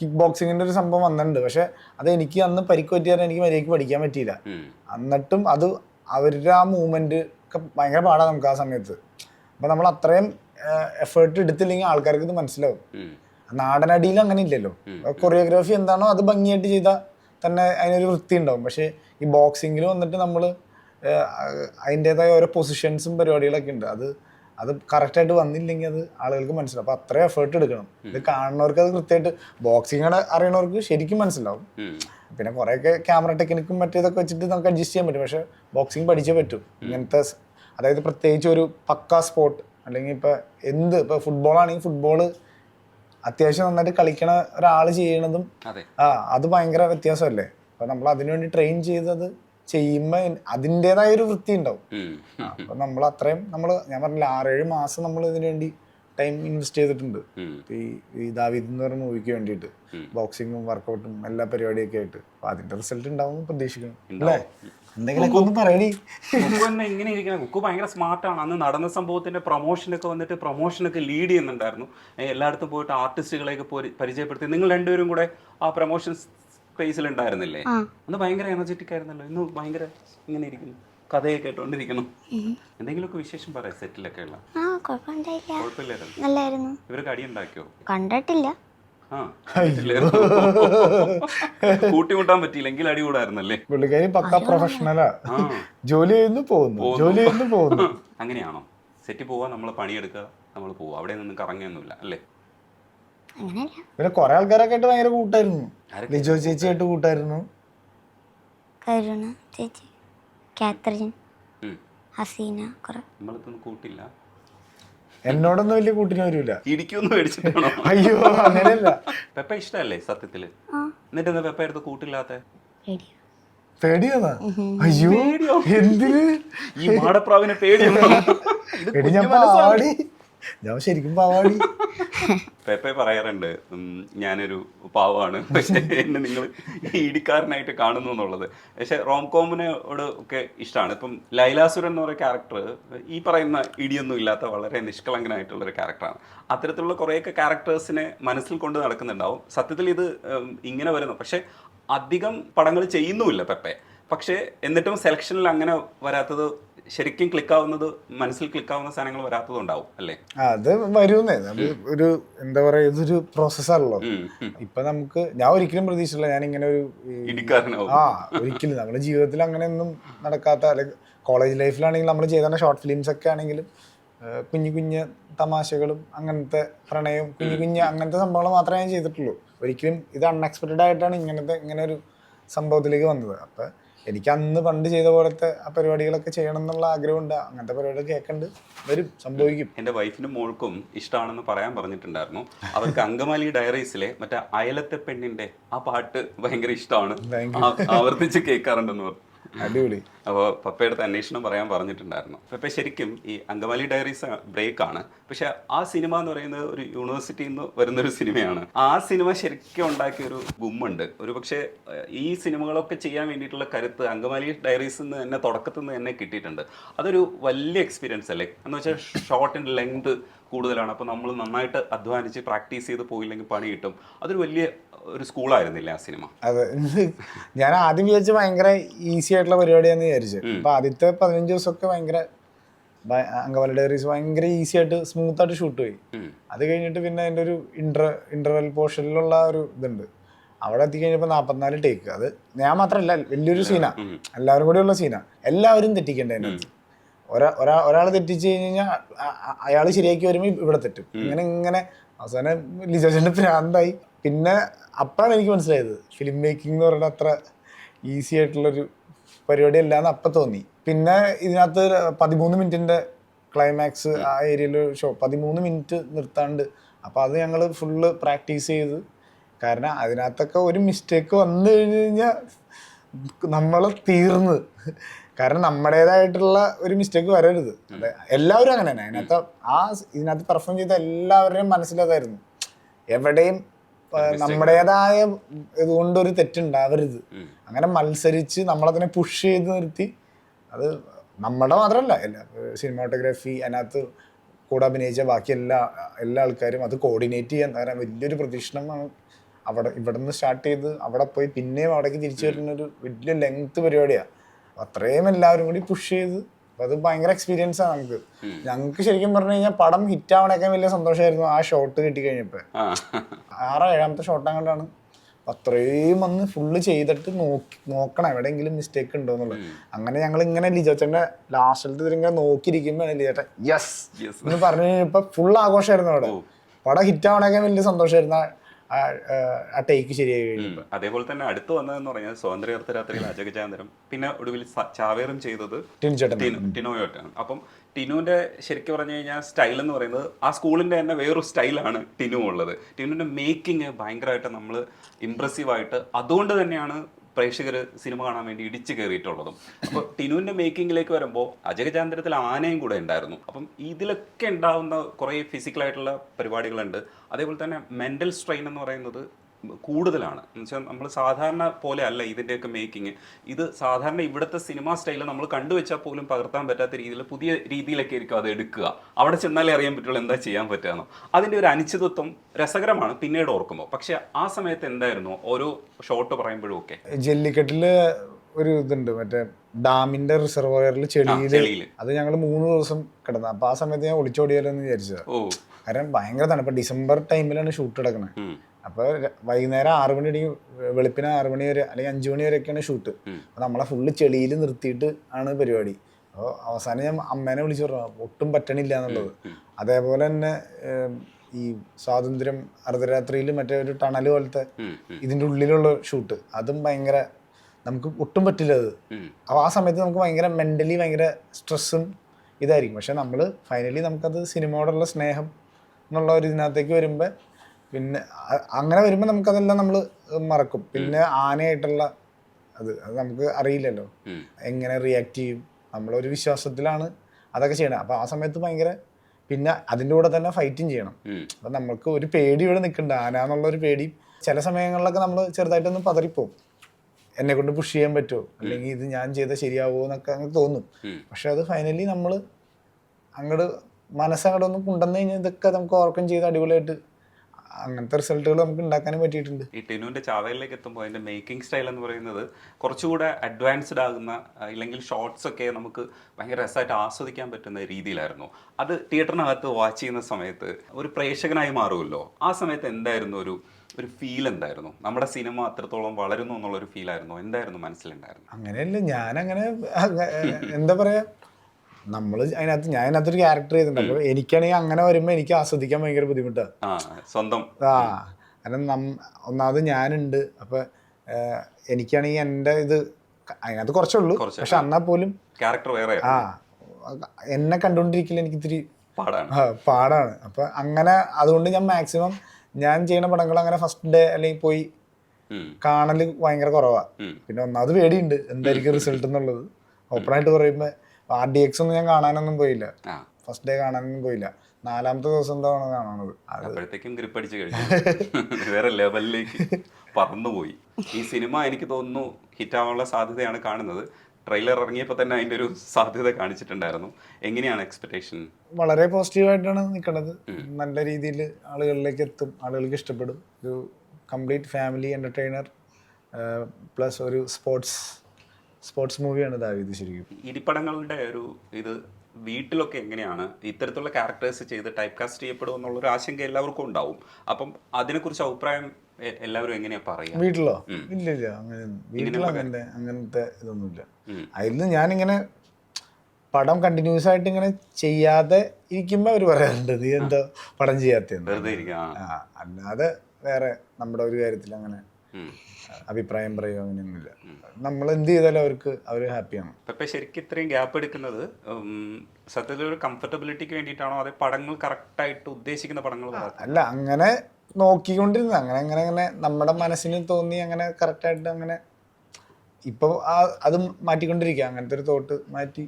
S1: കിക്ക് ബോക്സിങ്ങിന്റെ ഒരു സംഭവം വന്നിട്ടുണ്ട്. പക്ഷെ അത് എനിക്ക് അന്ന് പരിക്ക് പറ്റിയാൽ എനിക്ക് മര്യാദയ്ക്ക് പഠിക്കാൻ പറ്റിയില്ല. എന്നിട്ടും അത് അവരുടെ ആ മൂവ്മെന്റ് ഒക്കെ ഭയങ്കര പാടാണ് നമുക്ക് ആ സമയത്ത്. അപ്പൊ നമ്മൾ അത്രയും എഫേർട്ട് എടുത്തില്ലെങ്കിൽ ആൾക്കാർക്ക് ഇത് മനസ്സിലാവും. നാടനടിയിൽ അങ്ങനെ ഇല്ലല്ലോ കൊറിയോഗ്രാഫി എന്താണോ അത് ഭംഗിയായിട്ട് ചെയ്താൽ തന്നെ അതിനൊരു വൃത്തി ഉണ്ടാവും പക്ഷേ ഈ ബോക്സിങ്ങിൽ വന്നിട്ട് നമ്മൾ അതിന്റെതായ ഓരോ പൊസിഷൻസും പരിപാടികളൊക്കെ ഉണ്ട്. അത് അത് കറക്റ്റായിട്ട് വന്നില്ലെങ്കിൽ അത് ആളുകൾക്ക് മനസ്സിലാവും. അപ്പോൾ അത്രയും എഫേർട്ട് എടുക്കണം. ഇത് കാണുന്നവർക്ക് അത് കൃത്യമായിട്ട് ബോക്സിങ്ങൾ അറിയണവർക്ക് ശരിക്കും മനസ്സിലാവും. പിന്നെ കുറേയൊക്കെ ക്യാമറ ടെക്നിക്കും മറ്റേതൊക്കെ വെച്ചിട്ട് നമുക്ക് അഡ്ജസ്റ്റ് ചെയ്യാൻ പറ്റും. പക്ഷേ ബോക്സിങ് പഠിച്ചേ പറ്റും. ഇങ്ങനത്തെ അതായത് പ്രത്യേകിച്ച് ഒരു പക്കാ സ്പോർട്ട് അല്ലെങ്കിൽ ഇപ്പോൾ എന്ത് ഇപ്പോൾ ഫുട്ബോൾ ആണെങ്കിൽ ഫുട്ബോൾ അത്യാവശ്യം നന്നായിട്ട് കളിക്കണ ഒരാൾ ചെയ്യണതും ആ അത് ഭയങ്കര വ്യത്യാസമല്ലേ? അപ്പൊ നമ്മൾ അതിനുവേണ്ടി ട്രെയിൻ ചെയ്തത് ചെയ്യുമ്പോ അതിന്റെതായ ഒരു വൃത്തി ഉണ്ടാവും. അപ്പൊ നമ്മൾ അത്രയും നമ്മൾ ഞാൻ പറഞ്ഞില്ല ആറേഴ് മാസം നമ്മൾ ഇതിനുവേണ്ടി ടൈം ഇൻവെസ്റ്റ് ചെയ്തിട്ടുണ്ട്. ഈ ഈ ദാവീദ് എന്ന് പറഞ്ഞ മൂവിക്ക് വേണ്ടിയിട്ട്. ബോക്സിങ്ങും വർക്കൗട്ടും എല്ലാ പരിപാടിയൊക്കെ ആയിട്ട്. അപ്പൊ അതിന്റെ റിസൾട്ട് ഉണ്ടാവും പ്രതീക്ഷിക്കുന്നു. അല്ലേ? എന്തെങ്കിലുമൊക്കെ ഒന്ന് പറയണി
S3: കുക്കു തന്നെ ഇങ്ങനെ ഇരിക്കണം. കുക്കു ഭയങ്കര സ്മാർട്ടാണ് അന്ന് നടന്ന സംഭവത്തിന്റെ പ്രൊമോഷനൊക്കെ വന്നിട്ട് പ്രൊമോഷനൊക്കെ ലീഡ് ചെയ്യുന്നുണ്ടായിരുന്നു. എല്ലായിടത്തും പോയിട്ട് ആർട്ടിസ്റ്റുകളെയൊക്കെ പോയി പരിചയപ്പെടുത്തി. നിങ്ങൾ രണ്ടുപേരും കൂടെ ആ പ്രൊമോഷൻ സ്പേസിൽ ഉണ്ടായിരുന്നില്ലേ? അന്ന് ഭയങ്കര എനർജറ്റിക് ആയിരുന്നല്ലോ. ഇന്ന് ഭയങ്കര ഇങ്ങനെ ഇരിക്കുന്നു. കഥയൊക്കെ കേട്ടോണ്ടിരിക്കണം എന്തെങ്കിലുമൊക്കെ വിശേഷം പറയാം. സെറ്റിലൊക്കെ ഉള്ള. കുഴപ്പമില്ലായിരുന്നു?
S2: നല്ലായിരുന്നു.
S3: ഇവർക്ക് അടി ഉണ്ടാക്കിയോ?
S2: കണ്ടിട്ടില്ല. [laughs]
S3: കൂട്ടിമുട്ടാൻ പറ്റിയില്ലെങ്കിൽ അടി കൂടായിരുന്നല്ലേ?
S1: പുള്ളിക്കാരി പക്ക പ്രൊഫഷണലാ ജോലി ചെയ്യുന്നു പോകുന്നു. ജോലി ചെയ്യുന്നു പോകുന്നു. [laughs]
S3: അങ്ങനെയാണോ? സെറ്റ് പോവാ നമ്മൾ പണിയെടുക്കുക നമ്മൾ പോവാ. അവിടെ നിന്ന് കറങ്ങിയൊന്നുമില്ല അല്ലേ?
S1: പിന്നെ കൊറേ ആൾക്കാരൊക്കെ ആയിട്ട് ഭയങ്കര കൂട്ടായിരുന്നു. ലിജോ ചേച്ചി ആയിട്ട് കൂട്ടായിരുന്നു.
S2: കരുണ ചേച്ചി
S3: കാത്തറിൻ.
S2: ഹസീന കുറെ.
S3: നമ്മളിതൊന്നും കൂട്ടില്ല.
S1: എന്നോടൊന്നും വലിയ കൂട്ടിന് വരൂല.
S3: ഇടിക്കൊന്നും മേടിച്ചിട്ടാണോ?
S1: അയ്യോ അങ്ങനെയല്ല.
S3: പെപ്പ ഇഷ്ടല്ലേ
S2: സത്യത്തിൽ?
S3: എന്നിട്ട് എന്താ പെപ്പ എടുത്ത് കൂട്ടില്ലാത്ത?
S1: പേടിയാന്നാ? അയ്യോ എന്തിന്?
S3: ഈ മാടപ്രാവിനെ പേടിയാണോ ഇത്
S1: ഞാൻ. പാവാടി ഞാൻ ശരിക്കും പാവാടി.
S3: പെപ്പെ പറയാറുണ്ട് ഞാനൊരു പാവമാണ് പക്ഷെ എന്നെ നിങ്ങൾ ഇടിക്കാരനായിട്ട് കാണുന്നു എന്നുള്ളത്. പക്ഷെ റോം കോമിനോട് ഒക്കെ ഇഷ്ടമാണ്. ഇപ്പം ലൈലാസുരൻ എന്ന് പറയുന്ന ക്യാരക്ടർ ഈ പറയുന്ന ഇടിയൊന്നും ഇല്ലാത്ത വളരെ നിഷ്കളങ്കനായിട്ടുള്ള ഒരു ക്യാരക്ടറാണ് അത്തരത്തിലുള്ള കുറേയൊക്കെ ക്യാരക്ടേഴ്സിനെ മനസ്സിൽ കൊണ്ട് നടക്കുന്നുണ്ടാവും. സത്യത്തിൽ ഇത് ഇങ്ങനെ വരുന്നു. പക്ഷെ അധികം പടങ്ങൾ ചെയ്യുന്നുമില്ല പെപ്പെ. പക്ഷേ എന്നിട്ടും സെലക്ഷനിൽ അങ്ങനെ വരാത്തത് ശരിക്കും ക്ലിക്കാവുന്നത് മനസ്സിൽ ക്ലിക്കാവുന്ന സാധനങ്ങൾ വരാത്തത് ഉണ്ടാവും അല്ലേ?
S1: അത് വരുന്നേ. ഒരു എന്താ പറയാ ഇതൊരു പ്രോസസ്സാണല്ലോ. ഇപ്പൊ നമുക്ക് ഞാൻ ഒരിക്കലും പ്രതീക്ഷിച്ചില്ല ഞാൻ ഇങ്ങനെ ഒരു ആ ഒരിക്കലും. നമ്മുടെ ജീവിതത്തിൽ അങ്ങനെയൊന്നും നടക്കാത്ത അല്ലെങ്കിൽ കോളേജ് ലൈഫിലാണെങ്കിൽ നമ്മൾ ചെയ്ത ഷോർട്ട് ഫിലിംസ് ഒക്കെ ആണെങ്കിലും കുഞ്ഞു കുഞ്ഞു കുഞ്ഞ് തമാശകളും അങ്ങനത്തെ പ്രണയവും കുഞ്ഞു കുഞ്ഞു അങ്ങനത്തെ സംഭവങ്ങൾ മാത്രമേ ഞാൻ ചെയ്തിട്ടുള്ളൂ. ഒരിക്കലും ഇത് അൺഎക്സ്പെക്റ്റഡ് ആയിട്ടാണ് ഇങ്ങനത്തെ ഇങ്ങനെ ഒരു സംഭവത്തിലേക്ക് വന്നത്. അപ്പം എനിക്ക് അന്ന് പണ്ട് ചെയ്ത പോലത്തെ ആ പരിപാടികളൊക്കെ ചെയ്യണം എന്നുള്ള ആഗ്രഹമുണ്ട്. അങ്ങനത്തെ പരിപാടികൾ കേൾക്കണ്ട്. വരും സംഭവിക്കും.
S3: എന്റെ വൈഫിനും മോൾക്കും ഇഷ്ടമാണെന്ന് പറയാൻ പറഞ്ഞിട്ടുണ്ടായിരുന്നു. അവർക്ക് അങ്കമാലി ഡയറീസിലെ മറ്റേ അയലത്തെ പെണ്ണിന്റെ ആ പാട്ട് ഭയങ്കര ഇഷ്ടമാണ് ആവർത്തിച്ച് കേൾക്കാറുണ്ടെന്ന് പറഞ്ഞു.
S1: അടിപൊളി.
S3: അപ്പോൾ പപ്പയുടെ അന്വേഷണം പറയാൻ പറഞ്ഞിട്ടുണ്ടായിരുന്നു. പപ്പ ശരിക്കും ഈ അങ്കമാലി ഡയറീസ് ബ്രേക്ക് ആണ് പക്ഷെ ആ സിനിമ എന്ന് പറയുന്നത് ഒരു യൂണിവേഴ്സിറ്റിയിൽ നിന്ന് വരുന്നൊരു സിനിമയാണ്. ആ സിനിമ ശരിക്കും ഉണ്ടാക്കിയ ഒരു ഗുമ്മുണ്ട്. ഒരു പക്ഷേ ഈ സിനിമകളൊക്കെ ചെയ്യാൻ വേണ്ടിയിട്ടുള്ള കരുത്ത് അങ്കമാലി ഡയറീസ് നിന്ന് എന്നെ തുടക്കത്തിൽ നിന്ന് എന്നെ കിട്ടിയിട്ടുണ്ട്. അതൊരു വലിയ എക്സ്പീരിയൻസ് അല്ലേ? എന്ന് വെച്ചാൽ ഷോർട്ട് ആൻഡ് ലെങ്ത് കൂടുതലാണ്. അപ്പോൾ നമ്മൾ നന്നായിട്ട് അധ്വാനിച്ച് പ്രാക്ടീസ് ചെയ്ത് പോയില്ലെങ്കിൽ പണി കിട്ടും. അതൊരു വലിയ ഒരു സ്കൂളായിരുന്നില്ല ആ സിനിമ?
S1: അതെ. ഞാൻ ആദ്യം വിചാരിച്ച ഭയങ്കര ഈസി ആയിട്ടുള്ള പരിപാടിയാന്ന് വിചാരിച്ചു. അപ്പൊ ആദ്യത്തെ പതിനഞ്ച് ദിവസമൊക്കെ ഭയങ്കര ഭയ- അങ്കമാലി ഡയറീസ് ഭയങ്കര ഈസി ആയിട്ട് സ്മൂത്ത് ആയിട്ട് ഷൂട്ട് പോയി. അത് കഴിഞ്ഞിട്ട് പിന്നെ അതിന്റെ ഒരു ഇന്റർ ഇന്റർവെൽ പോർഷനിലുള്ള ഒരു ഇതുണ്ട്. അവിടെ എത്തിക്കഴിഞ്ഞപ്പോൾ നാൽപ്പത്തിനാല് ടേക്ക് അത് ഞാൻ മാത്രമല്ല വലിയൊരു സീനാ എല്ലാവരും കൂടെ ഉള്ള സീനാ എല്ലാവരും തെറ്റിക്കേണ്ട അതിനകത്ത് ഒരാ ഒരാ ഒരാൾ തെറ്റിച്ച് കഴിഞ്ഞ് കഴിഞ്ഞാൽ അയാൾ ശരിയാക്കി വരുമ്പോൾ ഇവിടെ തെറ്റും. ഇങ്ങനെ ഇങ്ങനെ അവസാനം ലിജോജന്റെ ഭ്രാന്തായി പിന്നെ അപ്പോഴാണ് എനിക്ക് മനസ്സിലായത്. ഫിലിം മേക്കിംഗ് എന്ന് പറയുന്നത് അത്ര ഈസി ആയിട്ടുള്ളൊരു പരിപാടി അല്ലാന്ന് അപ്പം തോന്നി. പിന്നെ ഇതിനകത്ത് പതിമൂന്ന് മിനിറ്റിന്റെ ക്ലൈമാക്സ് ആ ഏരിയയിൽ ഷോ പതിമൂന്ന് മിനിറ്റ് നിർത്താണ്ട്. അപ്പോൾ അത് ഞങ്ങൾ ഫുള്ള് പ്രാക്ടീസ് ചെയ്ത്. കാരണം അതിനകത്തൊക്കെ ഒരു മിസ്റ്റേക്ക് വന്നു കഴിഞ്ഞ് കഴിഞ്ഞാൽ നമ്മൾ തീർന്ന്. കാരണം നമ്മുടേതായിട്ടുള്ള ഒരു മിസ്റ്റേക്ക് വരരുത്. അതെ. എല്ലാവരും അങ്ങനെ തന്നെ. അതിനകത്ത് ആ ഇതിനകത്ത് പെർഫോം ചെയ്ത എല്ലാവരുടെയും മനസ്സിലതായിരുന്നു. എവിടെയും നമ്മുടേതായ ഇതുകൊണ്ട് ഇതുകൊണ്ടൊരു തെറ്റുണ്ടാവരുത്. അങ്ങനെ മത്സരിച്ച് നമ്മളതിനെ പുഷ് ചെയ്ത് നിർത്തി. അത് നമ്മുടെ മാത്രമല്ല എല്ലാ സിനിമാട്ടോഗ്രാഫി അതിനകത്ത് കൂടെ അഭിനയിച്ച ബാക്കി എല്ലാ എല്ലാ ആൾക്കാരും അത് കോർഡിനേറ്റ് ചെയ്യാൻ കാരണം വലിയൊരു പ്രതീക്ഷണമാണ് അവിടെ ഇവിടെ നിന്ന് സ്റ്റാർട്ട് ചെയ്ത് അവിടെ പോയി പിന്നെയും അവിടേക്ക് തിരിച്ചു വരുന്ന ഒരു വലിയ ലെങ്ത് പരിപാടിയാണ് അത്രയും എല്ലാവരും കൂടി പുഷ് ചെയ്ത് അപ്പൊ അത് ഭയങ്കര എക്സ്പീരിയൻസ് ആണ് നമുക്ക്. ഞങ്ങൾക്ക് ശരിക്കും പറഞ്ഞു കഴിഞ്ഞാൽ പടം ഹിറ്റ് ആവണേക്കാൻ വലിയ സന്തോഷമായിരുന്നു ആ ഷോട്ട് കിട്ടി
S3: കഴിഞ്ഞപ്പോ
S1: ആറോ ഏഴാമത്തെ ഷോട്ട് അങ്ങോട്ടാണ് അത്രയും വന്ന് ഫുള്ള് ചെയ്തിട്ട് നോക്കി നോക്കണം. എവിടെയെങ്കിലും മിസ്റ്റേക്ക് ഉണ്ടോ എന്നുള്ളത്. അങ്ങനെ ഞങ്ങൾ ഇങ്ങനെ ലിജോച്ചന്റെ ലാസ്റ്റിലത്തെ ഇതിങ്ങനെ നോക്കിയിരിക്കുമ്പോഴാണ് ലിജോട്ടൻ യെസ് എന്ന് പറഞ്ഞു കഴിഞ്ഞപ്പോ ഫുൾ ആഘോഷമായിരുന്നു അവിടെ. പടം ഹിറ്റ് ആവണേക്കാൻ വലിയ സന്തോഷമായിരുന്നു ആ- ടേക്ക് ശരിയായി
S3: അതേപോലെ തന്നെ അടുത്ത് വന്നതെന്ന് പറഞ്ഞാൽ സ്വാതന്ത്ര്യ രാത്രിയിൽ അജഗജാന്തരം. പിന്നെ ഒടുവിൽ ചാവേറും ചെയ്തത് ടിനോയോട്ടാണ് അപ്പം ടിനുവിന്റെ ശരിക്കും പറഞ്ഞു കഴിഞ്ഞാൽ സ്റ്റൈൽ എന്ന് പറയുന്നത് ആ സ്കൂളിന്റെ തന്നെ വേറൊരു സ്റ്റൈലാണ് ടിനു ഉള്ളത്. ടിനുവിന്റെ മേക്കിംഗ് ഭയങ്കരമായിട്ട് നമ്മൾ ഇമ്പ്രസീവ് ആയിട്ട് അതുകൊണ്ട് തന്നെയാണ് പ്രേക്ഷകർ സിനിമ കാണാൻ വേണ്ടി ഇടിച്ചു കയറിയിട്ടുള്ളതും. അപ്പോൾ ടിനുവിന്റെ മേക്കിങ്ങിലേക്ക് വരുമ്പോൾ അജഗജാന്തരത്തിൽ ആനയും കൂടെ ഉണ്ടായിരുന്നു. അപ്പം ഇതിലൊക്കെ ഉണ്ടാവുന്ന കുറേ ഫിസിക്കലായിട്ടുള്ള പരിപാടികളുണ്ട്. അതേപോലെ തന്നെ മെന്റൽ സ്ട്രെയിൻ എന്ന് പറയുന്നത് കൂടുതലാണ്. എന്നുവെച്ചാൽ നമ്മൾ സാധാരണ പോലെ അല്ല ഇതിന്റെയൊക്കെ മേക്കിംഗ് ഇത് സാധാരണ ഇവിടുത്തെ സിനിമ സ്റ്റൈൽ നമ്മൾ കണ്ടുവച്ചാൽ പോലും പകർത്താൻ പറ്റാത്ത രീതിയിൽ പുതിയ രീതിയിലൊക്കെ ആയിരിക്കും അത് എടുക്കുക. അവിടെ ചെന്നാലേ അറിയാൻ പറ്റുള്ളൂ എന്താ ചെയ്യാൻ പറ്റുകയെന്നോ അതിന്റെ ഒരു അനിശ്ചിതത്വം രസകരമാണ് പിന്നീട് ഓർക്കുമ്പോൾ പക്ഷേ ആ സമയത്ത് എന്തായിരുന്നു? ഓരോ ഷോട്ട് പറയുമ്പോഴും ഒക്കെ.
S1: ജെല്ലിക്കെട്ടിൽ ഒരു ഇതുണ്ട്. മറ്റേ ഡാമിന്റെ റിസർവോയറിൽ ചെളിയിൽ. അത് ഞങ്ങൾ മൂന്ന് ദിവസം കിടന്നു. അപ്പൊ ആ സമയത്ത് ഞാൻ ഒളിച്ചോടിയാലോ എന്ന് വിചാരിച്ചത്. കാരണം ഭയങ്കര തണുപ്പ്. ഡിസംബർ ടൈമിലാണ് ഷൂട്ട് കിടക്കുന്നത്
S3: ഉം.
S1: അപ്പൊ ര- വൈകുന്നേരം ആറ് മണി അടി വെളുപ്പിന് ആറ് മണി വരെ അല്ലെങ്കിൽ അഞ്ചു മണി വരെയൊക്കെയാണ് ഷൂട്ട് അപ്പോൾ നമ്മളെ ഫുള്ള് ചെളിയിൽ നിർത്തിയിട്ട് ആണ് പരിപാടി. അപ്പോൾ അവസാനം ഞാൻ അമ്മേനെ വിളിച്ചു പറഞ്ഞു ഒട്ടും പറ്റണില്ല എന്നുള്ളത്. അതേപോലെ തന്നെ ഈ സ്വാതന്ത്ര്യം അർദ്ധരാത്രിയിൽ മറ്റേ ഒരു ടണൽ പോലത്തെ ഇതിന്റെ ഉള്ളിലുള്ള ഷൂട്ട് അതും ഭയങ്കര നമുക്ക് ഒട്ടും പറ്റില്ല അത്. അപ്പോൾ ആ സമയത്ത് നമുക്ക് ഭയങ്കര മെന്റലി ഭയങ്കര സ്ട്രെസ്സും ഇതായിരിക്കും. പക്ഷെ നമ്മൾ ഫൈനലി നമുക്കത് സിനിമയോടുള്ള സ്നേഹം എന്നുള്ള ഒരു ഇതിനകത്തേക്ക് വരുമ്പോൾ പിന്നെ അങ്ങനെ വരുമ്പോൾ നമുക്കതെല്ലാം നമ്മൾ മറക്കും. പിന്നെ ആനയായിട്ടുള്ള അത് അത് നമുക്ക് അറിയില്ലല്ലോ. എങ്ങനെ റിയാക്ട് ചെയ്യും? നമ്മളൊരു വിശ്വാസത്തിലാണ് അതൊക്കെ ചെയ്യണം. അപ്പോൾ ആ സമയത്ത് ഭയങ്കര പിന്നെ അതിന്റെ കൂടെ തന്നെ ഫൈറ്റും ചെയ്യണം. അപ്പം നമുക്ക് ഒരു പേടി ഇവിടെ നിൽക്കണ്ട ആന എന്നുള്ള ഒരു പേടി. ചില സമയങ്ങളിലൊക്കെ നമ്മൾ ചെറുതായിട്ടൊന്ന് പതറിപ്പോവും. എന്നെ കൊണ്ട് പുഷ് ചെയ്യാൻ പറ്റുമോ അല്ലെങ്കിൽ ഇത് ഞാൻ ചെയ്താൽ ശരിയാവുമോ എന്നൊക്കെ അങ്ങ് തോന്നും. പക്ഷെ അത് ഫൈനലി നമ്മൾ അങ്ങോട്ട് മനസ്സങ്ങോട്ടൊന്ന് കൊണ്ടുവന്നു കഴിഞ്ഞാൽ ഇതൊക്കെ നമുക്ക് ഓർക്കം ചെയ്ത് അടിപൊളിയായിട്ട് അങ്ങനത്തെ റിസൾട്ടുകൾ നമുക്ക് ഉണ്ടാക്കാനും പറ്റിയിട്ടുണ്ട്.
S3: ഈ ടെനുവിന്റെ ചാവയിലേക്ക് എത്തുമ്പോൾ അതിന്റെ മേക്കിംഗ് സ്റ്റൈൽ എന്ന് പറയുന്നത് കുറച്ചുകൂടെ അഡ്വാൻസ്ഡ് ആകുന്ന ഇല്ലെങ്കിൽ ഷോർട്സ് ഒക്കെ നമുക്ക് ഭയങ്കര രസമായിട്ട് ആസ്വദിക്കാൻ പറ്റുന്ന രീതിയിലായിരുന്നു. അത് തിയേറ്ററിനകത്ത് വാച്ച് ചെയ്യുന്ന സമയത്ത് ഒരു പ്രേക്ഷകനായി മാറുമല്ലോ. ആ സമയത്ത് എന്തായിരുന്നു ഒരു ഒരു ഫീൽ എന്തായിരുന്നു? നമ്മുടെ സിനിമ അത്രത്തോളം വളരുന്നു എന്നുള്ള ഒരു ഫീൽ ആയിരുന്നു. എന്തായിരുന്നു മനസ്സിലുണ്ടായിരുന്നു
S1: അങ്ങനെയല്ല ഞാൻ അങ്ങനെ എന്താ പറയാ? നമ്മൾ അതിനകത്ത് ഞാൻ അതിനകത്തൊരു ക്യാരക്ടർ ചെയ്തിട്ടുണ്ട്. അപ്പോൾ എനിക്കാണെങ്കിൽ അങ്ങനെ വരുമ്പോൾ എനിക്ക് ആസ്വദിക്കാൻ ഭയങ്കര ബുദ്ധിമുട്ടാണ്
S3: ആ സ്വന്തം.
S1: ആ കാരണം നം ഒന്നാമത് ഞാനുണ്ട്. അപ്പൊ എനിക്കാണെങ്കിൽ എന്റെ ഇത് അതിനകത്ത് കുറച്ചേ ഉള്ളൂ
S3: കുറച്ച്,
S1: പക്ഷെ എന്നാൽ പോലും
S3: ക്യാരക്ടർ വേറെ.
S1: ആ എന്നെ കണ്ടുകൊണ്ടിരിക്കില്ല എനിക്ക് ഇത്തിരി
S3: പാടാണ്.
S1: ആ, പാടാണ്. അപ്പൊ അങ്ങനെ അതുകൊണ്ട് ഞാൻ മാക്സിമം ഞാൻ ചെയ്യുന്ന പടങ്ങൾ അങ്ങനെ ഫസ്റ്റ് ഡേ അല്ലെങ്കിൽ പോയി
S3: ഉം.
S1: കാണൽ ഭയങ്കര കുറവാ.
S3: ഉം.
S1: പിന്നെ ഒന്നാമത് പേടിയുണ്ട്. എന്തായിരിക്കും റിസൾട്ട് എന്നുള്ളത്. ഓപ്പൺ ആയിട്ട് പറയുമ്പോൾ ആർ ഡി എക്സ് ഒന്നും ഞാൻ കാണാനൊന്നും പോയില്ല. ഫസ്റ്റ് ഡേ കാണാനൊന്നും പോയില്ല. നാലാമത്തെ ദിവസം എന്താണ് കാണുന്നത്?
S3: അപ്പോഴത്തേക്കും ഗ്രിപ്പ് അടിച്ച് കഴിഞ്ഞു. വേറെ ലെവലിലേക്ക് പറന്നുപോയി ഈ സിനിമ എനിക്ക് തോന്നുന്നു ഹിറ്റ് ആവാനുള്ള സാധ്യതയാണ് കാണുന്നത്. ട്രെയിലർ ഇറങ്ങിയപ്പോൾ തന്നെ അതിന്റെ ഒരു സാധ്യത കാണിച്ചിട്ടുണ്ടായിരുന്നു. എങ്ങനെയാണ് എക്സ്പെക്ടേഷൻ
S1: വളരെ പോസിറ്റീവായിട്ടാണ് നിൽക്കുന്നത്. നല്ല രീതിയിൽ ആളുകളിലേക്ക് എത്തും. ആളുകൾക്ക് ഇഷ്ടപ്പെടും. ഒരു കംപ്ലീറ്റ് ഫാമിലി എന്റർടൈനർ പ്ലസ് ഒരു സ്പോർട്സ് സ്പോർട്സ് മൂവിയാണ് ദാവീദ് ശരിക്കും.
S3: ഇടിപ്പടങ്ങളുടെ ഒരു ഇത് വീട്ടിലൊക്കെ എങ്ങനെയാണ് ഇത്തരത്തിലുള്ള ക്യാരക്ടേഴ്സ് ചെയ്ത് ടൈപ്പ് കാസ്റ്റ് ചെയ്യപ്പെടും എന്നുള്ളൊരു ആശങ്ക എല്ലാവർക്കും ഉണ്ടാവും. അപ്പം അതിനെക്കുറിച്ച് അഭിപ്രായം എല്ലാവരും എങ്ങനെയാ പറയുക
S1: വീട്ടിലോ? ഇല്ല ഇല്ല അങ്ങനെ വീട്ടിലോ അങ്ങനത്തെ അങ്ങനത്തെ ഇതൊന്നുമില്ല. അതിൽ ഞാനിങ്ങനെ പടം കണ്ടിന്യൂസ് ആയിട്ട് ഇങ്ങനെ ചെയ്യാതെ ഇരിക്കുമ്പോൾ അവർ പറയാറുണ്ട് നീ എന്തോ പടം ചെയ്യാത്ത അല്ലാതെ വേറെ നമ്മുടെ ഒരു കാര്യത്തിൽ അങ്ങനെ. അഭിപ്രായം പറയുക അങ്ങനെയൊന്നുമില്ല. നമ്മൾ എന്ത് ചെയ്താലും അവർക്ക് അവർ ഹാപ്പിയാണ്
S3: പക്ഷേ ശരിക്കും ഇത്രയും ഗ്യാപ്പ് എടുക്കുന്നത് സത്യത്തിൽ ഒരു കംഫർട്ടബിലിറ്റിക്ക് വേണ്ടിയിട്ടാണോ? അതേ പടങ്ങൾ കറക്റ്റായിട്ട് ഉദ്ദേശിക്കുന്ന പടങ്ങൾ
S1: അല്ല അങ്ങനെ നോക്കിക്കൊണ്ടിരുന്നത്. അങ്ങനെ അങ്ങനെ അങ്ങനെ നമ്മുടെ മനസ്സിന് തോന്നി അങ്ങനെ കറക്റ്റായിട്ട് അങ്ങനെ ഇപ്പോൾ ആ അത് മാറ്റിക്കൊണ്ടിരിക്കുക. അങ്ങനത്തെ ഒരു തോട്ട് മാറ്റി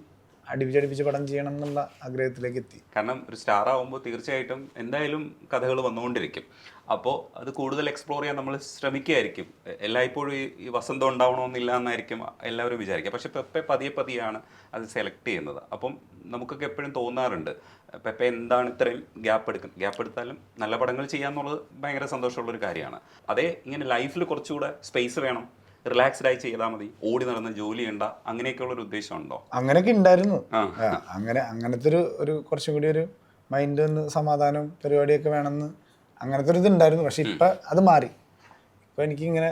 S1: അടുപ്പിച്ചടുപ്പിച്ച് പടം ചെയ്യണം എന്നുള്ള ആഗ്രഹത്തിലേക്ക് എത്തി
S3: കാരണം ഒരു സ്റ്റാർ ആവുമ്പോൾ തീർച്ചയായിട്ടും എന്തായാലും കഥകൾ വന്നുകൊണ്ടിരിക്കും. അപ്പോൾ അത് കൂടുതൽ എക്സ്പ്ലോർ ചെയ്യാൻ നമ്മൾ ശ്രമിക്കുകയായിരിക്കും. എല്ലാ എല്ലായ്പ്പോഴും ഈ വസന്തം ഉണ്ടാവണമെന്നില്ല എന്നായിരിക്കും എല്ലാവരും വിചാരിക്കുക. പക്ഷെ പെപ്പെ പതിയെ പതിയാണ് അത് സെലക്ട് ചെയ്യുന്നത്. അപ്പം നമുക്കൊക്കെ എപ്പോഴും തോന്നാറുണ്ട് പെപ്പെ എന്താണ് ഇത്രയും ഗ്യാപ്പ് എടുക്കുന്നത് ഗ്യാപ്പ് എടുത്താലും നല്ല പടങ്ങൾ ചെയ്യാന്നുള്ളത് ഭയങ്കര സന്തോഷമുള്ളൊരു കാര്യമാണ്. അതേ ഇങ്ങനെ ലൈഫിൽ കുറച്ചുകൂടെ സ്പേസ് വേണം. റിലാക്സ്ഡ് ആയി ചെയ്താൽ മതി. ഓടി നടന്ന ജോലി ഉണ്ട അങ്ങനെയൊക്കെയുള്ള ഒരു ഉദ്ദേശം ഉണ്ടോ
S1: അങ്ങനെയൊക്കെ ഉണ്ടായിരുന്നു അങ്ങനെ അങ്ങനത്തെ ഒരു ഒരു കുറച്ചും കൂടി ഒരു മൈൻഡ് ഒന്ന് സമാധാനം പരിപാടിയൊക്കെ വേണമെന്ന് അങ്ങനത്തെ ഒരു ഇതുണ്ടായിരുന്നു. പക്ഷെ ഇപ്പം അത് മാറി. ഇപ്പം എനിക്കിങ്ങനെ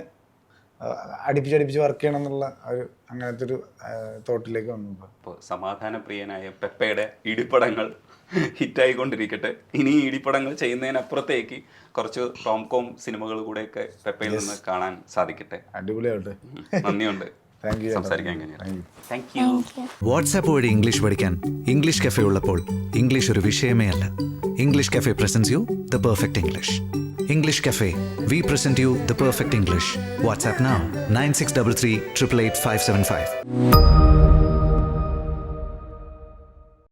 S1: അടിപ്പിച്ച് അടിപ്പിച്ച് വർക്ക് ചെയ്യണം എന്നുള്ള ഒരു അങ്ങനത്തെ ഒരു തോട്ടിലേക്ക് വന്നു സമാധാന
S3: ഇപ്പോൾ സമാധാനപ്രിയനായ പെപ്പയുടെ ഇടിപ്പടങ്ങൾ ഹിറ്റായിക്കൊണ്ടിരിക്കട്ടെ. ഇനി ഇടിപ്പടങ്ങൾ ചെയ്യുന്നതിനപ്പുറത്തേക്ക് കുറച്ച് റോംകോം സിനിമകൾ കൂടെയൊക്കെ പെപ്പയിൽ നിന്ന് കാണാൻ സാധിക്കട്ടെ.
S1: അടിപൊളിയാവട്ടെ.
S3: നന്ദിയുണ്ട്. [laughs]
S4: വാട്സാപ്പ് വഴി ഇംഗ്ലീഷ് പഠിക്കാൻ ഇംഗ്ലീഷ് കഫേ ഉള്ളപ്പോൾ ഇംഗ്ലീഷ് ഒരു വിഷയമേ അല്ല. English cafe presents you the perfect English English cafe we present you the perfect English WhatsApp nine six double three triple eight five seven five